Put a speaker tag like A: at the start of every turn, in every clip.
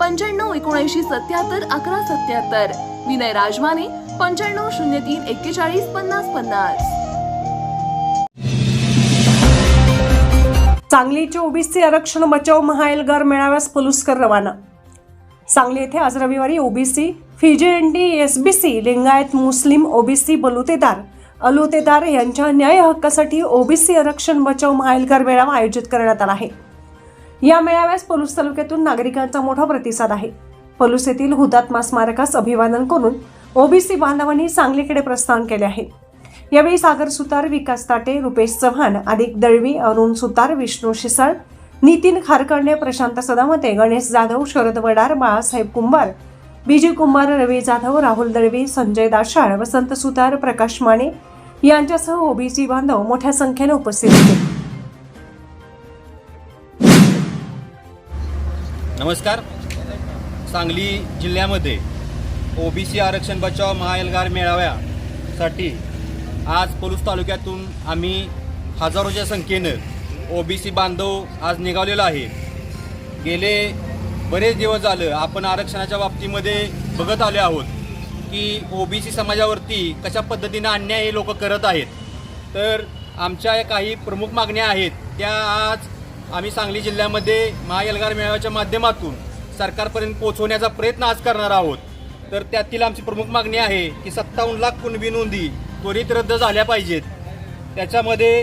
A: पंच्याण्णव एकोणऐंशी सत्याहत्तर अकरा सत्याहत्तर. विनय राजमाने पंच्याण्णव शून्य तीन एक्केचाळीस पन्नास पन्नास.
B: सांगलीचे ओबीसी आरक्षण बचाव महाएल्गार मेळाव्यास पलुस्कर रवाना. सांगली येथे आज रविवारी ओबीसी फिजेएनडी एसबीसी लिंगायत मुस्लिम ओबीसी बलुतेदार अलुतेदार यांच्या न्याय हक्कासाठी ओबीसी आरक्षण बचाव महाएल्गार मेळावा आयोजित करण्यात आला आहे. या मेळाव्यास पलूस तालुक्यातून नागरिकांचा मोठा प्रतिसाद आहे. पलूस येथील हुतात्मा स्मारकास अभिवादन करून ओबीसी बांधवांनी सांगलीकडे प्रस्थान केले आहे. यावेळी सागर सुतार विकास ताटे रुपेश चव्हाण अधिक दळवी अरुण सुतार विष्णू शिसाळ नितीन खारकर्णे प्रशांत सदामते गणेश जाधव शरद वडार बाळासाहेब कुंभार बीजी कुंभार रवी जाधव राहुल दळवी संजय दाशाळ वसंत सुतार प्रकाश माने यांच्यासह ओबीसी बांधव मोठ्या संख्येने उपस्थित होते.
C: नमस्कार. सांगली जिल्ह्यामध्ये ओबीसी आरक्षण बचाव महाएल्गार मेळाव्यासाठी आज पलूस तालुक्यातून आम्ही हजारोच्या संख्येनं ओबीसी बांधव आज निघालेलो आहे. गेले बरेच दिवस झालं आपण आरक्षणाच्या बाबतीमध्ये बघत आले आहोत की ओबीसी समाजावरती कशा पद्धतीनं अन्याय हे लोक करत आहेत. तर आमच्या काही प्रमुख मागण्या आहेत त्या आज आम्ही सांगली जिल्ह्यामध्ये महाएल्गार मेळाव्याच्या माध्यमातून सरकारपर्यंत पोहोचवण्याचा प्रयत्न आज करणार आहोत. तर त्यातील आमची प्रमुख मागणी आहे की सत्तावन्न लाख कुणबी नोंदी त्वरित रद्द झाल्या पाहिजेत. त्याच्यामध्ये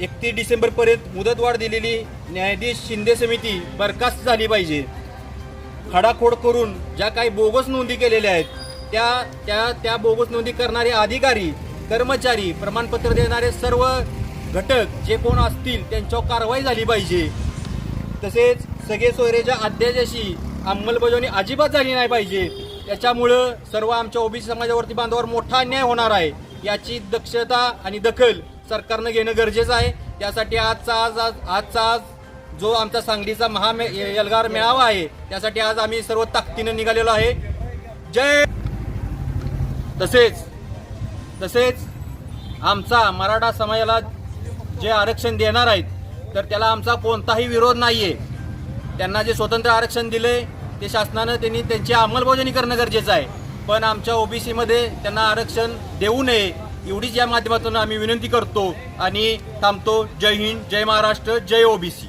C: एकतीस डिसेंबरपर्यंत मुदतवाढ दिलेली न्यायाधीश शिंदे समिती बरखास्त झाली पाहिजे. खडाखोड करून ज्या काही बोगस नोंदी केलेल्या आहेत त्या त्या त्या बोगस नोंदी करणारे अधिकारी कर्मचारी प्रमाणपत्र देणारे सर्व घटक जे कोण असतील त्यांच्यावर कारवाई झाली पाहिजे. तसेच सगळे सोयरेच्या अध्यादेशी अंमलबजावणी अजिबात झाली नाही पाहिजे. त्याच्यामुळं सर्व आमच्या ओबीसी समाजावरती बांधवावर मोठा अन्याय होणार आहे. याची दक्षता आणि दखल सरकारनं घेणं गरजेचं आहे. त्यासाठी आजचा आज आज आजचा आज जो आमचा सांगलीचा महा एल्गार मेळावा आहे त्यासाठी आज आम्ही सर्व ताकदीनं निघालेलो आहे. जय तसेच तसेच आमचा मराठा समाजाला जे आरक्षण देणार आहेत तर त्याला आमचा कोणताही विरोध नाही आहे त्यांना जे स्वतंत्र आरक्षण दिले ते शासनानं त्यांनी त्यांची अंमलबजावणी करणं गरजेचं आहे. पण आमच्या ओबीसीमध्ये त्यांना आरक्षण देऊ नये एवढीच या माध्यमातून आम्ही विनंती करतो आणि थांबतो. जय हिंद जय महाराष्ट्र जय ओबीसी.